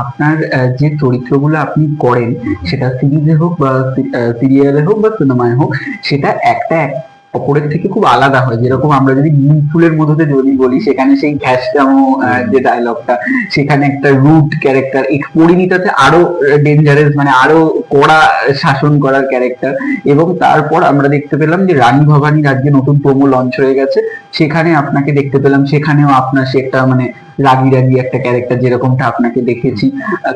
আপনার যে চরিত্রগুলো আপনি করেন, সেটা সিরিজে হোক বা সিরিয়ালে হোক বা সিনেমায় হোক, সেটা একটা এক, অপরের থেকে খুব আলাদা হয়। যেরকম আমরা যদি ফুলের মধ্যে যদি বলি, সেখানে সেই ঘ্যাসটামো যে ডায়লগটা সেখানে একটা রুট ক্যারেক্টার এক পরিণীতাতে আরও ডেঞ্জারাস মানে আরও কড়া শাসন করার ক্যারেক্টার এবং তারপর আমরা দেখতে পেলাম যে রানী ভবানী রাজ্যে নতুন প্রোমো লঞ্চ হয়ে গেছে। সেখানে আপনাকে দেখতে পেলাম, সেখানেও আপনার সে একটা মানে রাগি রাগি একটা ক্যারেক্টার যেরকমটা আপনাকে দেখেছি।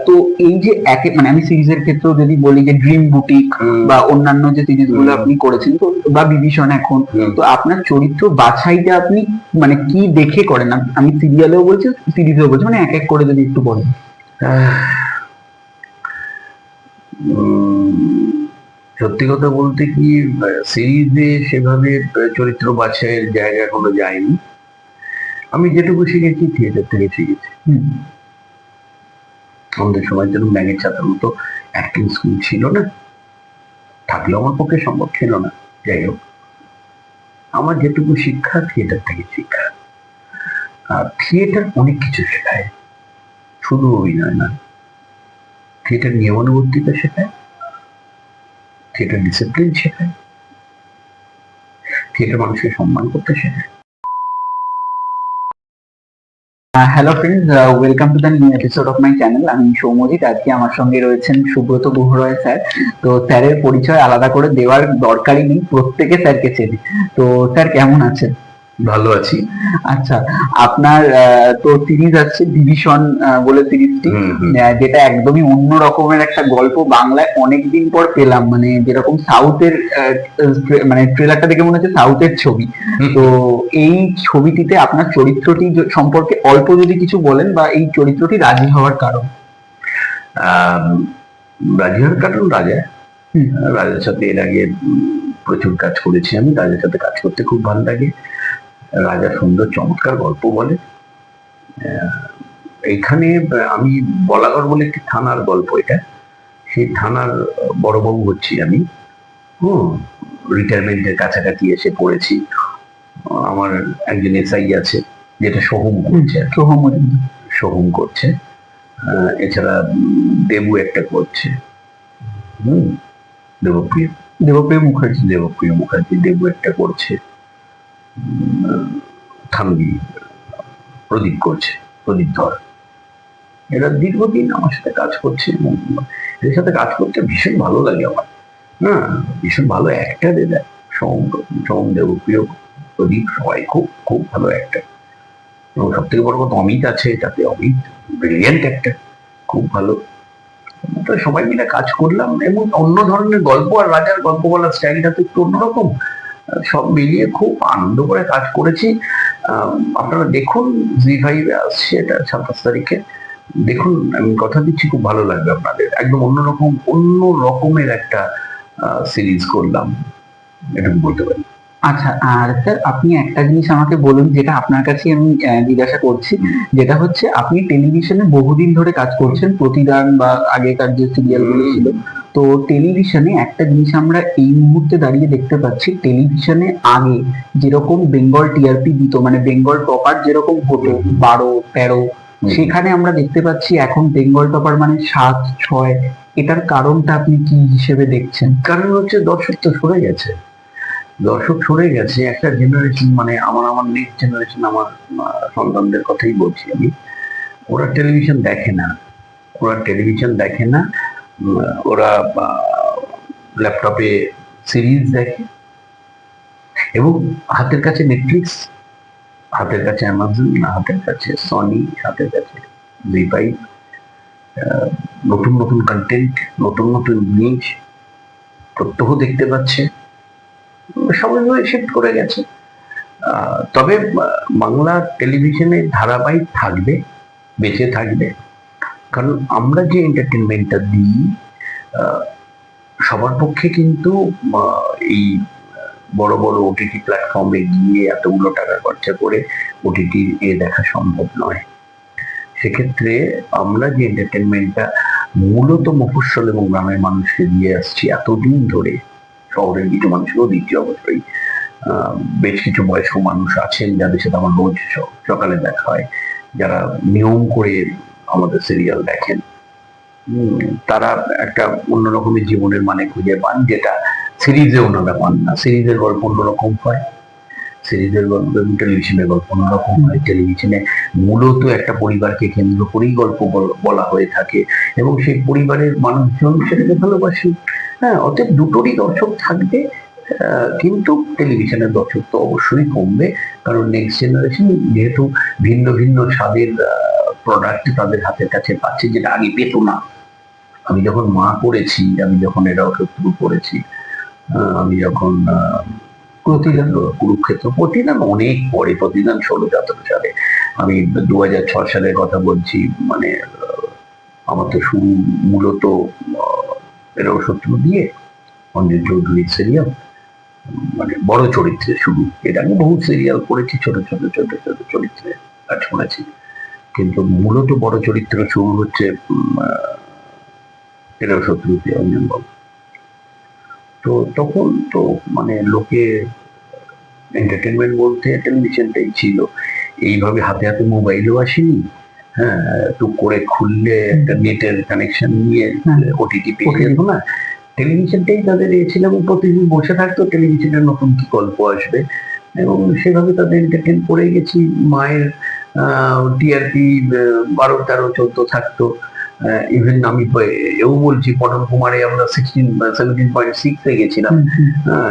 তো এই যে একে মানে আমি সিরিজের ক্ষেত্রেও যদি বলি যে ড্রিম বুটিক বা অন্যান্য যে সিরিজগুলো। আপনি করেছেন তো বা বিভীষণ এখন তো আপনার চরিত্র বাছাইটা আপনি মানে কি দেখে করেন? আমি সিরিয়ালেও বলছি সিরিজেও বলছি মানে এক এক করে যদি একটু বলেন। সত্যি কথা বলতে কি সিরিজে সেভাবে চরিত্র বাছাইয়ের জায়গা কোনো যায়নি। আমি যেটুকু শিখেছি থিয়েটার থেকে শিখেছি। আমাদের সময় যেরকম ব্যাঙের ছাত্র মতো অ্যাক্টিং স্কুল ছিল না থাকলেও আমার পক্ষে সম্ভব ছিল না। যাই হোক আমার যেটুকু শিক্ষা থিয়েটার থেকে শিক্ষা। আর থিয়েটার অনেক কিছু শেখায় শুধু অভিনয় না থিয়েটার নিয়মানুবর্তিতা শেখায় থিয়েটার ডিসিপ্লিন শেখায় থিয়েটার মানুষকে সম্মান করতে শেখায়। Hello friends welcome to the new episode of my channel আমি সৌমজিৎ আজকে আমার সঙ্গে রয়েছেন সুব্রত গুহরয় স্যার। তো স্যারের পরিচয় আলাদা করে দেওয়ার দরকারই নেই, প্রত্যেকে স্যারকে চেনে। তো স্যার কেমন আছেন? ভালো আছি। আচ্ছা আপনার তো সিরিজ আছে ডিভিশন বলে সিরিজটি যেটা একদমই অন্য রকমের একটা গল্প। বাংলায় অনেকদিন পর পেলাম মানে যেরকম সাউথের মানে ট্রেলারটা দেখে মনে হচ্ছে সাউথের ছবি। তো এই ছবিটিতে আপনার চরিত্রটি সম্পর্কে অল্প যদি কিছু বলেন বা এই চরিত্রটি রাজি হওয়ার কারণ। আহ হওয়ার কারণ রাজা। রাজার সাথে এর আগে প্রচুর কাজ করেছি আমি। রাজার সাথে কাজ করতে খুব ভালো লাগে। রাজা সুন্দর চমৎকার গল্প বলে। আহ, এইখানে আমি বলাগড় বলে একটি থানার গল্প এটা। সেই থানার বড়বাবু হচ্ছি আমি। হুম রিটায়ারমেন্টের কাছাকাছি এসে পড়েছি। আমার একজন এসআই আছে যেটা সোহম করছে। সোহম সোহম করছে। এছাড়া দেবু একটা করছে। হুম দেবপ্রিয়। দেবপ্রিয় মুখার্জি। দেবপ্রিয় মুখার্জি দেবু একটা করছে। থানবি প্রদীপ করছে, প্রদীপ ধর। এরা দীর্ঘদিন আমার সাথে কাজ করছে এদের সাথে কাজ করতে ভীষণ ভালো লাগে আমার। হ্যাঁ ভীষণ ভালো একটা দেয় সোম সোম দেবপ্রিয় প্রদীপ সবাই খুব খুব ভালো একটা এবং সব থেকে বড় কথা অমিত আছে, তাতে অমিত ব্রিলিয়েন্ট একটা খুব ভালো। সবাই মিলে কাজ করলাম এবং অন্য ধরনের গল্প আর রাজার গল্প বলার স্টাইলটা তো একটু অন্যরকম। সব মিলিয়ে খুব আনন্দ করে কাজ করেছি। আপনারা দেখুন, জি ফাইভে আসছে এটা সাতাশ তারিখে। দেখুন, আমি কথা দিচ্ছি, খুব ভালো লাগবে আপনাদের। একদম অন্যরকম অন্য রকমের একটা সিরিজ করলাম। এটুকু বলতে পারি। আচ্ছা আর স্যার আপনি একটা জিনিস আমাকে বলুন, যেটা আপনার কাছে আমি জিজ্ঞাসা করছি। যেটা হচ্ছে, আপনি টেলিভিশনে বহুদিন ধরে কাজ করছেন, প্রতিদান বা আগেকার যে সিরিয়ালগুলো ছিল তো টেলিভিশনে একটা জিনিস আমরা এই মুহূর্তে দাঁড়িয়ে দেখতে পাচ্ছি টেলিভিশনে আগে যেরকম বেঙ্গল টিআরপি দিত মানে বেঙ্গল টপার যেরকম হতো বারো তেরো সেখানে আমরা দেখতে পাচ্ছি এখন বেঙ্গল টপার মানে সাত ছয় এটার কারণটা আপনি কি হিসেবে দেখছেন? কারণ হচ্ছে দর্শক তো সরে গেছে। দর্শক সরে গেছে একটা জেনারেশন মানে আমার আমার নেক্সট জেনারেশন আমার সন্তানদের কথাই বলছি আমি। ওরা টেলিভিশন দেখে না। ওরা টেলিভিশন দেখে না। ওরা ল্যাপটপে সিরিজ দেখে এবং হাতের কাছে নেটফ্লিক্স হাতের কাছে অ্যামাজন হাতের কাছে সনি হাতের কাছে জি নতুন নতুন কন্টেন্ট নতুন নতুন জিনিস প্রত্যহ দেখতে পাচ্ছে। সবাই শিফট করে গেছে। তবে বাংলা টেলিভিশনে ধারাবাহিক থাকবে, বেঁচে থাকবে। কারণ আমরা যে এন্টারটেনমেন্টটা দিই সবার পক্ষে কিন্তু এই বড় বড় ওটিটি প্ল্যাটফর্মে গিয়ে এতগুলো টাকা খরচা করে ওটিটি এ দেখা সম্ভব নয়। সেক্ষেত্রে আমরা যে এন্টারটেনমেন্টটা মূলত মফস্বল এবং গ্রামের মানুষকে দিয়ে আসছি, এতদিন ধরে শহরের কিছু মানুষকেও দিচ্ছি অবশ্যই বেশ কিছু বয়স্ক মানুষ আছেন যাদের সাথে আমার রোজ সকালে দেখা হয়, যারা নিয়ম করে আমাদের সিরিয়াল দেখেন। তারা একটা অন্যরকমের জীবনের মানে খুঁজে পান, যেটা সিরিজে ওনারা পান না। সিরিজের গল্প অন্যরকম হয়। সিরিজের গল্প এবং টেলিভিশনের গল্প অন্যরকম হয়। টেলিভিশনে মূলত একটা পরিবারকে কেন্দ্র করেই গল্প বলা হয়ে থাকে। এবং সেই পরিবারের মানুষজন সেটাকে ভালোবাসে। হ্যাঁ অতএব দুটোরই দর্শক থাকবে কিন্তু টেলিভিশনের দর্শক তো অবশ্যই কমবে। কারণ নেক্সট জেনারেশন যেহেতু ভিন্ন ভিন্ন স্বাদের প্রোডাক্ট তাদের হাতের কাছে পাচ্ছে যেটা আগে পেত না। আমি যখন মা পড়েছি আমি যখন এরাও শত্রু আহ, আমি যখন প্রতিদান কুরুক্ষেত্র প্রতিদান অনেক পরে প্রতিদান ষোলো সতেরো সালে আমি দু হাজার ছ সালের কথা বলছি মানে আমার তো শুরু মূলত এরাও শত্রু দিয়ে অঞ্জন চৌধুরীর সিরিয়াল মানে বড় চরিত্রে শুরু। এটা আমি বহু সিরিয়াল করেছি ছোট ছোট ছোট ছোট চরিত্রে কাজ করেছি। কিন্তু মূলত বড় চরিত্র শুরু হচ্ছে উম, আহ, এরাও শত্রু দিয়ে অঞ্জন বাবু। তো তখন তো মানে লোকে এন্টারটেনমেন্ট বলতে টেলিভিশনটাই ছিল। এইভাবে হাতে হাতে মোবাইলও আসেনি হ্যাঁ টুক করে খুললে একটা নেটের কানেকশন নিয়ে হ্যাঁ। ওটিটি পেয়ে যেত না। টেলিভিশনটাই তাদের এ ছিল এবং প্রতিদিন বসে থাকতো টেলিভিশনের নতুন কি গল্প আসবে। এবং সেভাবে তাদের এন্টারটেন করে গেছি। মায়ের টিআরপি বারো তেরো চোদ্দ থাকতো। ইভেন আমি এও বলছি পটল কুমারে আমরা সিক্সটিন সেভেন্টিন পয়েন্ট সিক্সে গেছিলাম।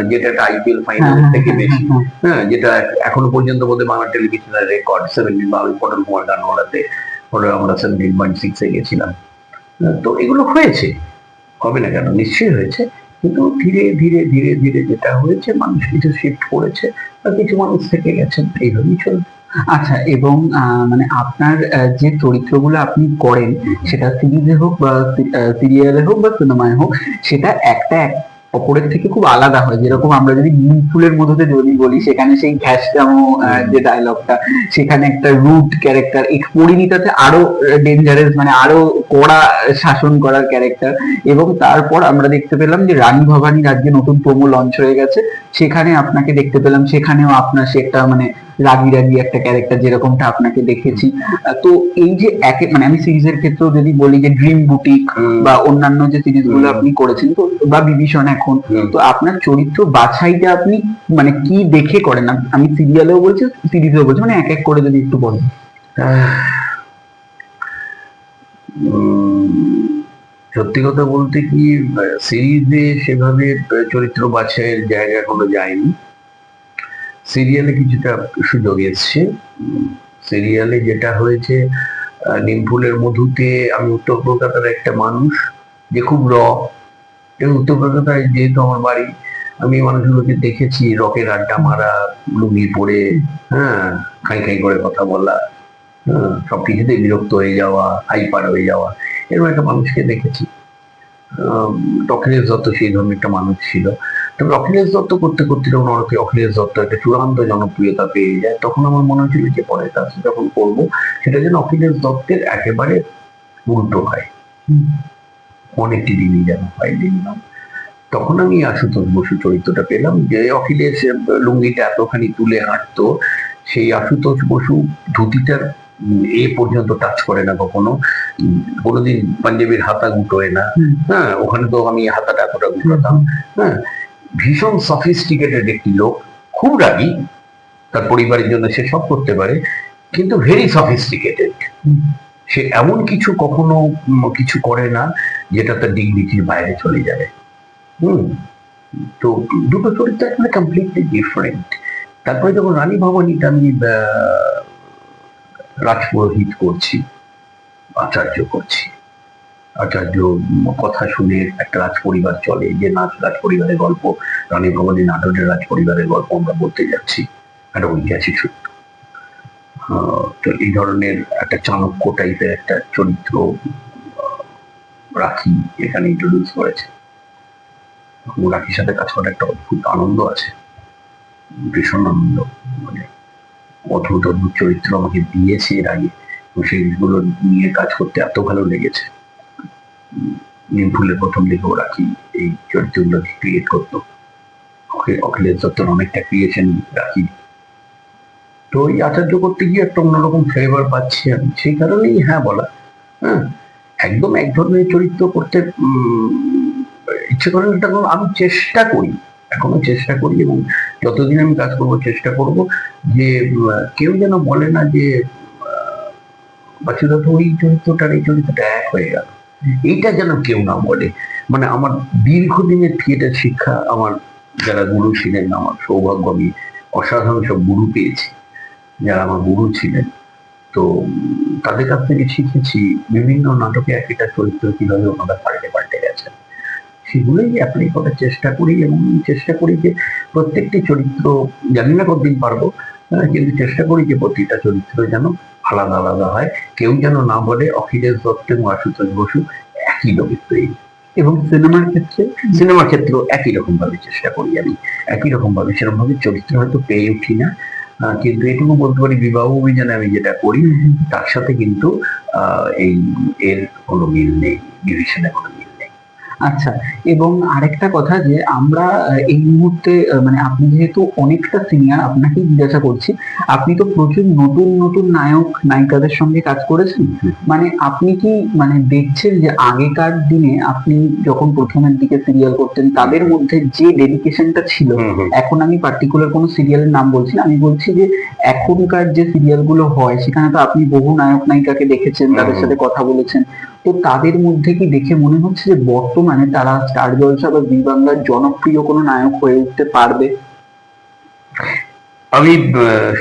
যেটা একটা আইপিএল হ্যাঁ, ফাইনাল হ্যাঁ, থেকে হ্যাঁ, বেশি। হ্যাঁ, যেটা এখনও পর্যন্ত বোধহয় বাংলা টেলিভিশনের রেকর্ড সেভেন্টিন বা পটল কুমার গানওয়ালাতে পরে আমরা সেভেন্টিন পয়েন্ট সিক্সে গেছিলাম। হ্যাঁ, তো এগুলো হয়েছে। হবে না কেন? নিশ্চয়ই হয়েছে। কিন্তু ধীরে ধীরে ধীরে ধীরে যেটা হয়েছে মানুষ কিছু শিফট করেছে আর কিছু মানুষ থেকে গেছেন। এইভাবেই চলবে আচ্ছা এবং মানে আপনার যে চরিত্রগুলো আপনি করেন, সেটা সিরিজে হোক বা সিরিয়ালে হোক বা সিনেমায় হোক, সেটা একটা এক, অপরের থেকে খুব আলাদা হয়। যেরকম আমরা যদি ফুলের মধ্যে যদি বলি, সেখানে সেই ঘ্যাসটামো যে ডায়লগটা সেখানে একটা রুট ক্যারেক্টার এই পরিণীতাতে আরও ডেঞ্জারাস মানে আরও কড়া শাসন করার ক্যারেক্টার এবং তারপর আমরা দেখতে পেলাম যে রানী ভবানী রাজ্যে নতুন প্রোমো লঞ্চ হয়ে গেছে। সেখানে আপনাকে দেখতে পেলাম, সেখানেও আপনার সে একটা মানে রাগি রাগি একটা ক্যারেক্টার যেরকমটা আপনাকে দেখেছি। তো এই যে একে মানে আমি সিরিজের ক্ষেত্রেও যদি বলি যে ড্রিম বুটিক বা অন্যান্য যে সিরিজগুলো। আপনি করেছেন তো বা বিভীষণ এখন তো আপনার চরিত্র বাছাইটা আপনি মানে কি দেখে করেন? আমি সিরিয়ালেও বলছি সিরিজেও বলছি মানে এক এক করে যদি একটু বলেন। উম, সত্যি কথা বলতে কি সিরিজে সেভাবে চরিত্র বাছাইয়ের জায়গা এখনও যায়নি। সিরিয়ালে কিছুটা সুযোগ এসছে। সিরিয়ালে যেটা হয়েছে নিমফুলের মধুতে আমি উত্তর কলকাতার একটা মানুষ যে খুব র। উত্তর কলকাতায় যেহেতু আমার বাড়ি আমি মানুষগুলোকে দেখেছি রকের আড্ডা মারা লুঙ্গি পরে হ্যাঁ খাই খাই করে কথা বলা হ্যাঁ, সব কিছুতে বিরক্ত হয়ে যাওয়া হাইপার হয়ে যাওয়া এরকম একটা মানুষকে দেখেছি। অখিলেশ যত সেই ধরনের একটা মানুষ ছিল। তবে অখিলেশ দত্ত করতে করতে যখন অনেকে অখিলেশ দত্ত একটা চূড়ান্ত জনপ্রিয়তা পেয়ে যায় তখন আমার মনে হয়েছিল যে পরের কাজটা যখন করব সেটা যেন অখিলেশ দত্তের একেবারে উল্টো হয়। অনেকটি দিনই যেন হয় দিলাম তখন আমি আশুতোষ বসু চরিত্রটা পেলাম যে অখিলেশ লুঙ্গিটা এতখানি তুলে হাঁটতো সেই আশুতোষ বসু ধুতিটার এ পর্যন্ত টাচ করে না কখনো। কোনোদিন পাঞ্জাবির হাতা গুটোয় না। হ্যাঁ ওখানে তো আমি হাতাটা এতটা গুটোতাম। হ্যাঁ ভীষণ সফিস্টিকেটেড একটি লোক, খুব রাগী। তার পরিবারের জন্য সে সব করতে পারে, কিন্তু ভেরি সফিস্টিকেটেড সে এমন কিছু কখনো কিছু করে না, যেটা তার ডিগনিটির বাইরে চলে যাবে। হুম। তো দুটো চরিত্র আসলে কমপ্লিটলি ডিফারেন্ট তারপরে যখন রানী ভবানীটা আমি রাজপুরোহিত করছি, আচার্য করছি আচার্য কথা শুনে একটা রাজ পরিবার চলে, যে নাচ রাজ পরিবারের গল্প, রানী ভবানী নাটকের রাজ পরিবারের গল্প আমরা বলতে যাচ্ছি, একটা ঐতিহাসিক সূত্র। তো এই ধরনের একটা চাণক্য টাইপের একটা চরিত্র রাখি এখানে ইন্ট্রোডিউস করেছে রাখির সাথে কাজ করার একটা অদ্ভুত আনন্দ আছে, ভীষণ আনন্দ। মানে অদ্ভুত অদ্ভুত চরিত্র আমাকে দিয়েছে এর আগে, এবং সেইগুলো নিয়ে কাজ করতে এত ভালো লেগেছে। নিমফুলের প্রথম দিকেও রাখি এই চরিত্রগুলোকে ক্রিয়েট করতো? অখি- অখিলেশ দত্তর অনেকটা ক্রিয়েশন রাখি। তো এই আচার্য করতে গিয়ে একটা অন্যরকম ফ্লেভার পাচ্ছি আমি। সেই কারণেই হ্যাঁ বলা। হ্যাঁ একদম এক ধরনের চরিত্র করতে ইচ্ছে করে আমি চেষ্টা করি, এখনও চেষ্টা করি এবং যতদিন আমি কাজ করব, চেষ্টা করব যে কেউ যেন বলে না যে তো ওই চরিত্রটার, এই চরিত্রটা এক হয়ে গেল। এইটা যেন কেউ না বলে। মানে আমার দীর্ঘদিনের থিয়েটার শিক্ষা, আমার যারা গুরু ছিলেন, আমার সৌভাগ্য, আমি অসাধারণ সব গুরু পেয়েছি, যারা আমার গুরু ছিলেন। তো তাদের কাছ থেকে শিখেছি বিভিন্ন নাটকে এক একটা চরিত্র কীভাবে ওনারা পাল্টে পাল্টে গেছেন। সেগুলোই অ্যাপ্লাই করার চেষ্টা করি এবং চেষ্টা করি যে প্রত্যেকটি চরিত্র, জানি না কতদিন পারব কিন্তু চেষ্টা করি যে প্রতিটা চরিত্র যেন আলাদা আলাদা হয়। কেউ যেন না বলে অখিলেশ দত্ত এবং আশুতোষ বসু একই লোকের তৈরি। এবং সিনেমার ক্ষেত্রে, সিনেমার ক্ষেত্রেও একই রকম ভাবে চেষ্টা করি আমি। একই রকম ভাবে সেরকম ভাবে চরিত্র হয়তো পেয়ে উঠি না। কিন্তু এটুকু বলতে পারি, বিবাহ অভিযানে আমি যেটা করি, তার সাথে কিন্তু এই, এর কোনো মিল নেই ডিভিশনে কোনো আচ্ছা এবং আরেকটা কথা যে আমরা এই মুহূর্তে মানে আপনি যেহেতু অনেকটা সিনিয়র আপনাকেই জিজ্ঞাসা করছি আপনি তো প্রচুর নতুন নতুন নায়ক নায়িকাদের সঙ্গে কাজ করেছেন? মানে আপনি কি মানে দেখছেন যে আগেকার দিনে আপনি যখন প্রথমের দিকে সিরিয়াল করতেন তাদের মধ্যে যে ডেডিকেশনটা ছিল এখন আমি পার্টিকুলার কোনো সিরিয়ালের নাম বলছি না আমি বলছি যে এখনকার যে সিরিয়ালগুলো হয় সেখানে তো আপনি বহু নায়ক নায়িকাকে দেখেছেন তাদের সাথে কথা বলেছেন। তো তাদের মধ্যে কি দেখে মনে হচ্ছে যে বর্তমানে তারা স্টার জলসা বা জি বাংলার জনপ্রিয় কোনো নায়ক হয়ে উঠতে পারবে? আমি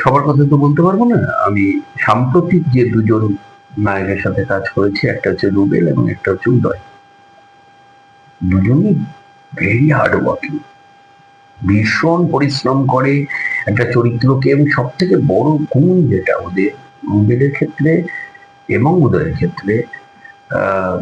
সবার কথা তো বলতে পারব না। আমি সাম্প্রতিক যে দুজন নায়কের সাথে কাজ করেছি, একটা হচ্ছে রুবেল এবং একটা হচ্ছে উদয়। দুজনই ভেরি হার্ড ওয়ার্কিং ভীষণ পরিশ্রম করে একটা চরিত্রকে এবং সব থেকে বড় গুণ যেটা ওদের, রুবেলের ক্ষেত্রে এবং উদয়ের ক্ষেত্রে আহ,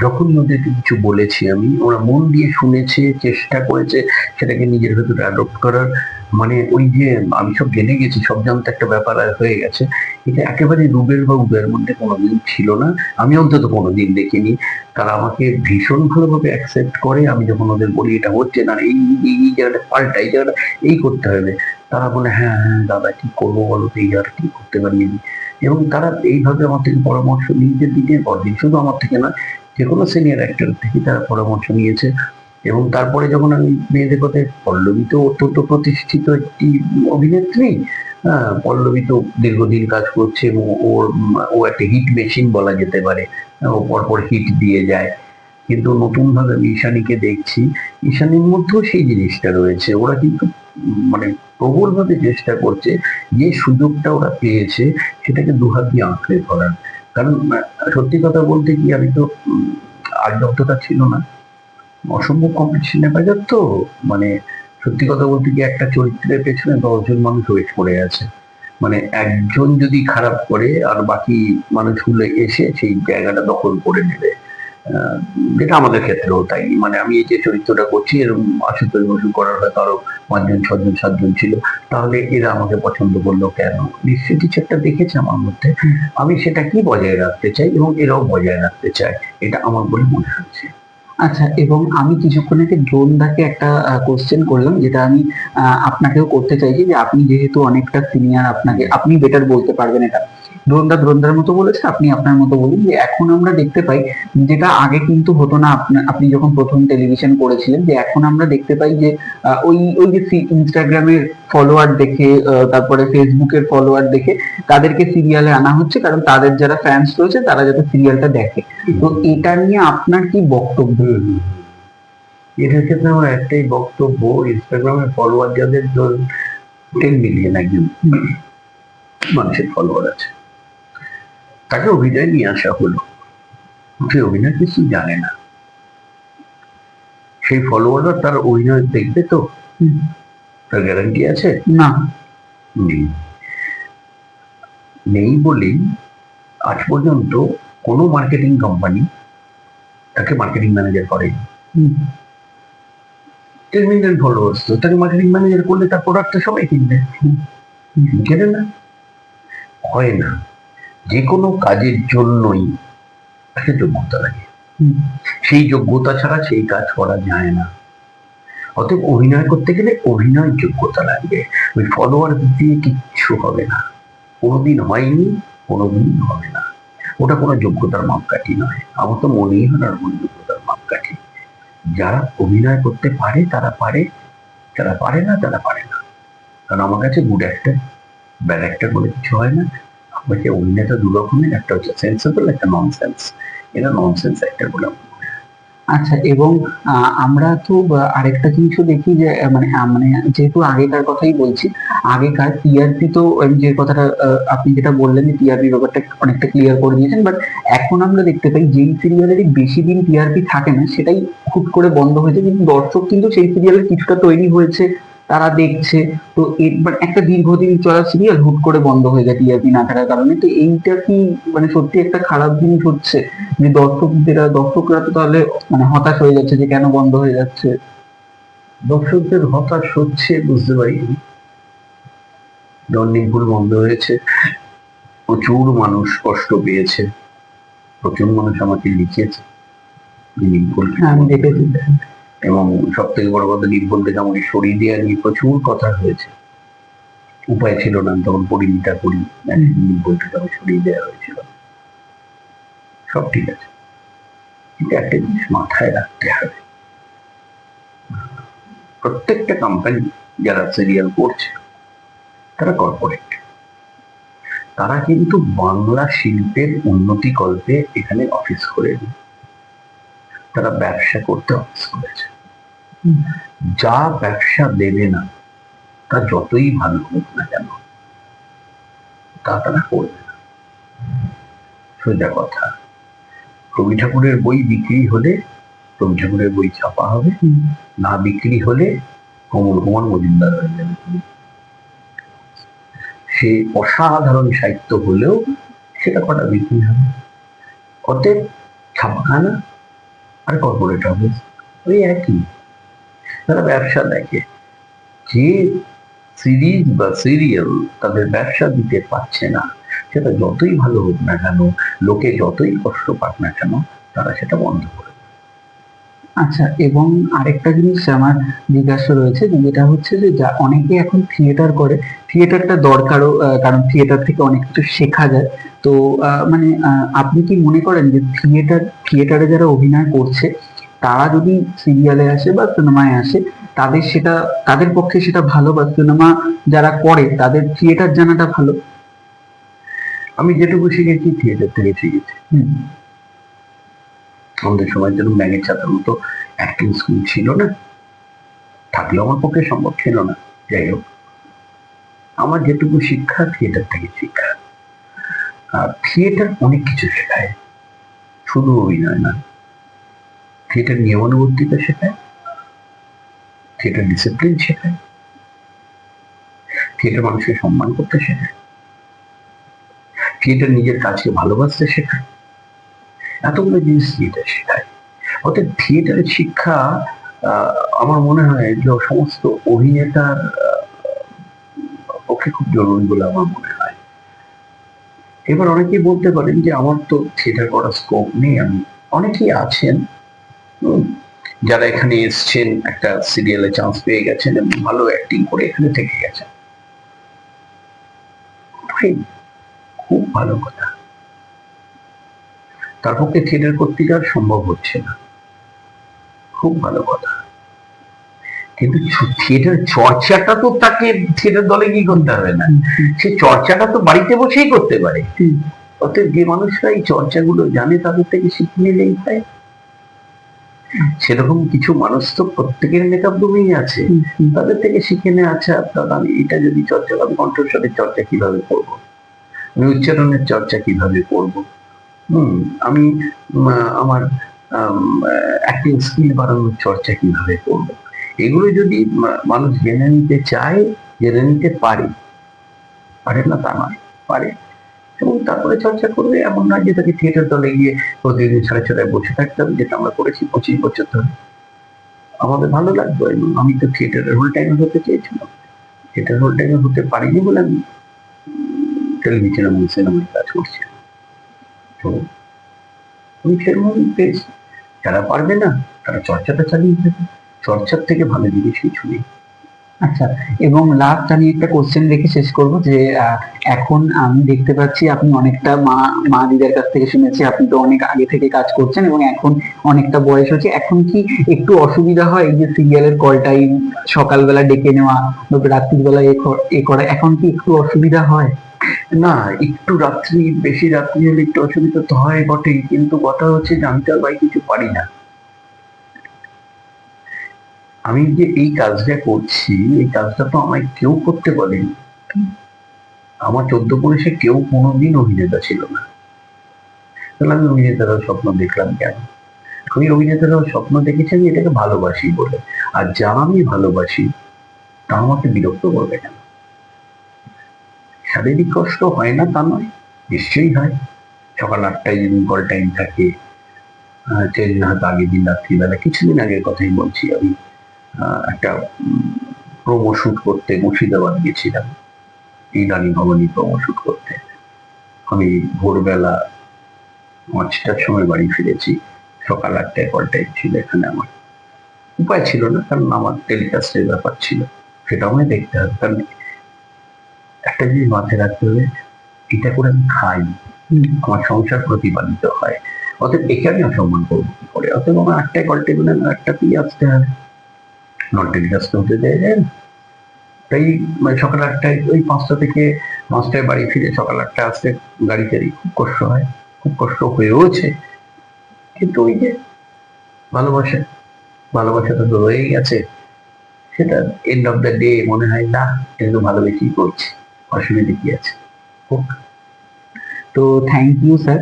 যখনই ওদেরকে কিছু বলেছি আমি ওরা মন দিয়ে শুনেছে চেষ্টা করেছে সেটাকে নিজের ভেতরে অ্যাডপ্ট করার। মানে ওই যে আমি সব জেনে গেছি সব জানতে একটা ব্যাপার হয়ে গেছে। এটা একেবারে রুবের বা উবের মধ্যে কোনোদিন ছিল না। আমি অন্তত কোনোদিন দেখিনি। তারা আমাকে ভীষণ ভালোভাবে অ্যাকসেপ্ট করে। আমি যখন ওদের বলি এটা হচ্ছে না এই এই- এই জায়গাটা পাল্টা এই জায়গাটা এই করতে হবে। তারা বলে হ্যাঁ হ্যাঁ দাদা কি করব বলো তো? এই জায়গাটা কি করতে পারি আমি এবং তারা এইভাবে আমার থেকে পরামর্শ নিয়েছে, দিনের পর দিন। শুধু আমার থেকে না, যে কোনো সিনিয়র অ্যাক্টর থেকে তারা পরামর্শ নিয়েছে। এবং তারপরে যখন আমি মেয়েদের কথায়, পল্লবী তো অত্যন্ত প্রতিষ্ঠিত একটি অভিনেত্রী হ্যাঁ পল্লবী তো দীর্ঘদিন কাজ করছে এবং ওর, ও একটা হিট মেশিন বলা যেতে পারে, ও পরপর হিট দিয়ে যায়। কিন্তু নতুন ভাবে আমি ঈশানীকে দেখছি, ঈশানীর মধ্যেও সেই জিনিসটা রয়েছে। ওরা কিন্তু মানে প্রবল ভাবে চেষ্টা করছে যে সুযোগটা ওরা পেয়েছে সেটাকে দুহাত দিয়ে আঁকড়ে ধরার। কারণ সত্যি কথা বলতে কি আমি তো উম, আগে অতটা ছিল না। অসম্ভব কম্পিটিশনের বাজার তো। মানে সত্যি কথা বলতে কি একটা চরিত্রের পেছনে দশজন মানুষ ওয়েট করে আছে। মানে একজন যদি খারাপ করে আর বাকি মানুষগুলো এসে সেই জায়গাটা দখল করে নেবে। যেটা আমাদের ক্ষেত্রেও তাই। মানে আমি এই যে চরিত্রটা করছি এরকম আশুতোষ বসু করার হয়তো আরও পাঁচজন, ছজন, সাতজন ছিল, তাহলে এরা আমাকে পছন্দ করল কেন? নিশ্চয়ই কিছু একটা দেখেছে আমার মধ্যে। আমি সেটাকেই বজায় রাখতে চাই এবং এরাও বজায় রাখতে চায়। এটা আমার বলে মনে হচ্ছে। আচ্ছা এবং আমি কিছুক্ষণ আগে দ্রোণদাকে একটা কোশ্চেন করলাম, যেটা আমি আপনাকেও করতে চাইছি যে আপনি যেহেতু অনেকটা সিনিয়র আপনাকে, আপনি বেটার বলতে পারবেন এটা। দ্রোণদা দ্রোণদার মতো বলেছে, আপনি আপনার মতো বলুন। যে এখন আমরা দেখতে পাই, যেটা আগে কিন্তু হতো না, আপনি যখন প্রথম টেলিভিশন করেছিলেন, যে এখন আমরা দেখতে পাই যে ওই ওই যে ইনস্টাগ্রামের ফলোয়ার দেখে তারপরে ফেসবুকের ফলোয়ার দেখে, তাদেরকে সিরিয়ালে আনা হচ্ছে, কারণ তাদের যারা ফ্যান্স রয়েছে, তারা যাতে সিরিয়ালটা দেখে। তো এটা নিয়ে আপনার কি বক্তব্য? এটার ক্ষেত্রে আমার একটাই বক্তব্য, ইনস্টাগ্রামে ফলোয়ার যাদের ধরুন টেন মিলিয়ন একজন মানুষের ফলোয়ার আছে। তাকে অভিনয় নিয়ে আসা হলো। সে অভিনয় কিছু জানে না। সেই ফলোয়াররা তার অভিনয় দেখবে তো? তার গ্যারান্টি আছে? না। নেই। নেই বলেই আজ পর্যন্ত কোনো মার্কেটিং কোম্পানি তাকে মার্কেটিং ম্যানেজার করেনি। হুম, টেন মিলিয়ন ফলোয়ার্স তো তাকে মার্কেটিং ম্যানেজার করলে তার প্রোডাক্টটা সবাই কিনবে। কেনে না হয় না। যে কোনো কাজের জন্যই একটা যোগ্যতা লাগে হুম, সেই যোগ্যতা ছাড়া সেই কাজ করা যায় না। অতএব অভিনয় করতে গেলে অভিনয় যোগ্যতা লাগবে। ওই ফলোয়ার দিয়ে কিচ্ছু হবে না। কোনোদিন হয়নি কোনোদিন হবে না। ওটা কোনো যোগ্যতার মাপকাঠি নয়। আমার তো মনেই হয় না কোনো যোগ্যতার মাপকাঠি। যারা অভিনয় করতে পারে তারা পারে। যারা পারে না তারা পারে না। কারণ আমার কাছে গুড অ্যাক্টর ব্যাড অ্যাক্টর বলে কিছু হয় না। আমার কাছে অভিনেতা দু রকমের, একটা হচ্ছে সেন্সেবল একটা নন সেন্স এটা নন সেন্স অ্যাক্টর বলে। আচ্ছা এবং আমরা তো আরেকটা জিনিসও দেখি যে মানে মানে যেহেতু আগেকার কথাই বলছি, আগেকার টিআরপি তো যে কথাটা আপনি যেটা বললেন যে টিআরপি ব্যাপারটা অনেকটা ক্লিয়ার করে দিয়েছেন বাট এখন আমরা দেখতে পাই যেই সিরিয়ালেরই বেশি দিন টিআরপি থাকে না, সেটাই হুট করে বন্ধ হয়েছে, কিন্তু দর্শক কিন্তু সেই সিরিয়ালের কিছুটা তৈরি হয়েছে তারা দেখছে। তো মানে একটা দীর্ঘদিন চলা সিরিয়াল হুট করে বন্ধ হয়ে যায় টিআরপি না থাকার কারণে। তো এইটা কি মানে সত্যি একটা খারাপ জিনিস হচ্ছে? যে দর্শকদের দর্শকরা তো তাহলে মানে হতাশ হয়ে যাচ্ছে যে কেন বন্ধ হয়ে যাচ্ছে? দর্শকদের হতাশ হচ্ছে বুঝতে পারি দণ্ডিমপুল বন্ধ হয়েছে। প্রচুর মানুষ কষ্ট পেয়েছে। প্রচুর মানুষ আমাকে লিখেছে। হ্যাঁ আমি দেখেছি। এবং সব থেকে বড় কথা নির্ভুল থেকে আমাকে সরিয়ে দেওয়া নিয়ে প্রচুর কথা হয়েছে। উপায় ছিল না, তখন পরিমিতা করি নির্ভুল থেকে আমাকে সরিয়ে দেওয়া হয়েছিল। সব ঠিক আছে। কিন্তু একটা জিনিস মাথায় রাখতে হবে। প্রত্যেকটা কোম্পানি যারা সিরিয়াল করছে, তারা কর্পোরেট তারা কিন্তু বাংলা শিল্পের উন্নতি কল্পে এখানে অফিস করে। তারা ব্যবসা করতে অফিস করেছে যা ব্যবসা দেবে না, তা যতই ভালো হোক না কেন, তা তারা করবে না। সোজা কথা, রবি ঠাকুরের বই বিক্রি হলে রবি ঠাকুরের বই ছাপা হবে, না বিক্রি হলে কমল কুমার মজুমদার হয়ে যাবে। সে অসাধারণ সাহিত্য হলেও সেটা কটা বিক্রি হবে? অতএব ছাপাখানা আর কর্পোরেট অফিস ওই একই তারা ব্যবসা দেখে যে সিরিজ বা সিরিয়াল তাদের ব্যবসা দিতে পারছে না, সেটা যতই ভালো হোক না কেন, লোকে যতই কষ্ট পাক না কেন, তারা সেটা বন্ধ করে। আচ্ছা এবং আরেকটা জিনিস আমার জিজ্ঞাসা রয়েছে যেটা হচ্ছে যে যা অনেকে এখন থিয়েটার করে থিয়েটারটা দরকারও কারণ থিয়েটার থেকে অনেক কিছু শেখা যায়। তো মানে আপনি কি মনে করেন যে থিয়েটার থিয়েটারে যারা অভিনয় করছে তারা যদি সিরিয়ালে আসে বা সিনেমায় আসে তাদের সেটা তাদের পক্ষে সেটা ভালো বা সিনেমা যারা করে তাদের থিয়েটার জানাটা ভালো? আমি যেটুকু শিখেছি থিয়েটার থেকে শিখেছি। হুম, আমাদের সময় যেন ব্যাঙের ছাতার মতো অ্যাক্টিং স্কুল ছিল না। থাকলেও আমার পক্ষে সম্ভব ছিল না। যাই হোক, আমার যেটুকু শিক্ষা থিয়েটার থেকে শিক্ষা। আর থিয়েটার অনেক কিছু শেখায়। শুধু অভিনয় না থিয়েটার নিয়মানুবর্তিতা শেখায় থিয়েটার ডিসিপ্লিন শেখায় থিয়েটার মানুষকে সম্মান করতে শেখায় থিয়েটার নিজের কাজকে ভালোবাসতে শেখায়। এতগুলো জিনিস থিয়েটার শেখায়। অর্থাৎ থিয়েটারের শিক্ষা আমার মনে হয় যে সমস্ত অভিনেতার পক্ষে খুব জরুরি বলে আমার মনে হয়। এবার অনেকেই বলতে পারেন যে আমার তো থিয়েটার করার স্কোপ নেই, আমি, অনেকেই আছেন যারা এখানে এসছেন, একটা সিরিয়ালে চান্স পেয়ে গেছেন এবং ভালো অ্যাক্টিং করে এখানে থেকে গেছেন। খুব ভালো কথা। তার পক্ষে থিয়েটার করতে যাওয়া সম্ভব হচ্ছে না। খুব ভালো কথা। কিন্তু থিয়েটার চর্চাটা তো তাকে থিয়েটার দলে কি করতে হবে না। সে চর্চাটা তো বাড়িতে বসেই করতে পারে। অতএব যে মানুষরা এই চর্চাগুলো জানে তাদের থেকে শিখে নিলেই হয়। সেরকম কিছু মানুষ তো প্রত্যেকের মেকআপ রুমেই আছে। তাদের থেকে শিখে নেওয়া আচ্ছা দাদা, আমি এটা যদি চর্চা আমি কণ্ঠস্বরের চর্চা কীভাবে করব? আমি উচ্চারণের চর্চা কীভাবে করব? হুম, আমি আমার অ্যাক্টিং স্কিল বাড়ানোর চর্চা কীভাবে করব? এগুলো যদি মানুষ জেনে নিতে চায়, জেনে নিতে পারে। পারে না তা নয়, পারে। এবং তারপরে চর্চা করবে, এমন নয় যে তাকে থিয়েটার দলে গিয়ে প্রতিদিন সাড়ে ছটায় বসে থাকতে হবে, যেটা আমরা করেছি পঁচিশ বছর ধরে। আমাদের ভালো লাগবে, এবং আমি তো থিয়েটারের হোল টাইমে হতে চেয়েছিলাম। থিয়েটার হোল টাইমে হতে পারিনি বলে আমি টেলিভিশন এবং সিনেমায় কাজ করছি। তো আমি পেয়েছি। যারা পারবে না, তারা চর্চাটা চালিয়ে যাবে চর্চার থেকে ভালো জিনিস কিছু নেই আচ্ছা এবং লাস্ট আমি একটা কোশ্চেন রেখে শেষ করব যে এখন আমি দেখতে পাচ্ছি আপনি অনেকটা মা মা দিদার কাছ থেকে শুনেছি, আপনি তো অনেক আগে থেকে কাজ করছেন এবং এখন অনেকটা বয়স হচ্ছে। এখন কি একটু অসুবিধা হয় এই যে সিরিয়ালের কল টাইম সকালবেলা ডেকে নেওয়া রাত্রিবেলা এ করা, এখন কি একটু অসুবিধা হয়? না, একটু রাত্রি, বেশি রাত্রি হলে একটু অসুবিধা তো হয় বটে কিন্তু কথা হচ্ছে যে আমি তো আর ভাই কিছু পারি না। আমি যে এই কাজটা করছি, এই কাজটা তো আমায় কেউ করতে বলেনি। আমার চোদ্দ পুলিশে কেউ কোনোদিন অভিনেতা ছিল না। তাহলে আমি অভিনেতারাও স্বপ্ন দেখলাম কেন? আমি অভিনেতারাও স্বপ্ন দেখেছি আমি এটাকে ভালোবাসি বলে। আর যা আমি ভালোবাসি, তা আমাকে বিরক্ত করবে কেন? শারীরিক কষ্ট হয় না, তা নয়, নিশ্চয়ই হয়। সকাল আটটায় যেদিন কল টাইম থাকে সেদিন হয়তো আগের দিন রাত্রিবেলা, কিছুদিন আগের কথাই বলছি আমি একটা প্রোমো শুট করতে মুর্শিদাবাদ গেছিলাম এই রানী ভবনী প্রোমো শুট করতে। আমি ভোরবেলা পাঁচটার সময় বাড়ি ফিরেছি, সকাল আটটায় কল টাইম ছিল এখানে আমার। উপায় ছিল না, কারণ আমার টেলিকাস্টের ব্যাপার ছিল, সেটা আমায় দেখতে হবে, কারণ একটা জিনিস মাথায় রাখতে হবে এটা করে আমি খাই। আমার সংসার প্রতিপালিত হয়। অতএব একে আমি অসম্মান করব কি করে? অতএব আমার আটটায় কল টেবিলে আটটাতেই আসতে হবে নন টেলিকাস্ট হতে দেয় যায় তাই মানে সকাল আটটায় ওই পাঁচটা থেকে পাঁচটায় বাড়ি ফিরে সকাল আটটায় আসতে গাড়িতে খুব কষ্ট হয়। খুব কষ্ট হয়েওছে। কিন্তু ওই যে ভালোবাসা ভালোবাসাটা তো রয়েই গেছে সেটা এন্ড অফ দ্য ডে মনে হয় না এটা তো ভালোবেসেই করছি। অসুবিধা কি আছে? তো থ্যাংক ইউ স্যার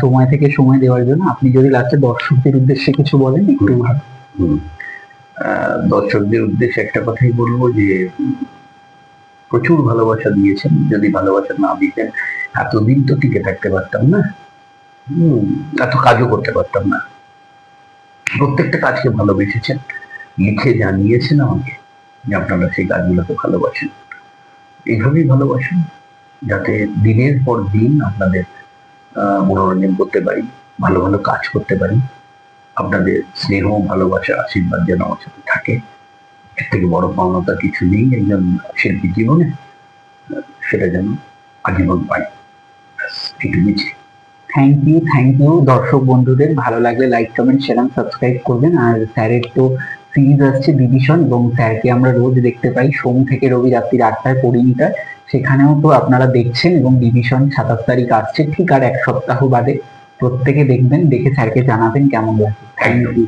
সময় থেকে সময় দেওয়ার জন্য। আপনি যদি লাস্টে দর্শকদের উদ্দেশ্যে কিছু বলেন একটু ভালো। দর্শকদের উদ্দেশ্যে একটা কথাই বলব যে প্রচুর ভালোবাসা দিয়েছেন। যদি ভালোবাসা না দিতেন এতদিন তো টিকে থাকতে পারতাম না। হম এত কাজও করতে পারতাম না। প্রত্যেকটা কাজকে ভালোবেসেছেন। লিখে জানিয়েছেন আমাকে যে আপনারা সেই কাজগুলোকে ভালোবাসেন। এইভাবেই ভালোবাসেন, যাতে দিনের পর দিন আপনাদের মনোরঞ্জন করতে পারি, ভালো ভালো কাজ করতে পারি। আপনাদের স্নেহ, ভালোবাসা, আশীর্বাদ যেন আমার সাথে থাকে। এর থেকে বড় পাওনাটা কিছু নেই একজন শিল্পী জীবনে, সেটা যেন আজীবন পাই। এইটুকুই থ্যাংক ইউ থ্যাংক ইউ দর্শক বন্ধুদের। ভালো লাগলে লাইক কমেন্ট শেয়ার সাবস্ক্রাইব করবেন। আর স্যারের তো সিরিজ আসছে বিভীষণ এবং স্যারকে আমরা রোজ দেখতে পাই। সোম থেকে রবি রাত্রির আটটায় পরিণীতা সেখানেও তো আপনারা দেখছেন এবং বিভীষণ সাতাশ তারিখ আসছে ঠিক আর এক সপ্তাহ বাদে। প্রত্যেকে দেখবেন, দেখে স্যারকে জানাবেন কেমন লাগে থ্যাংক ইউ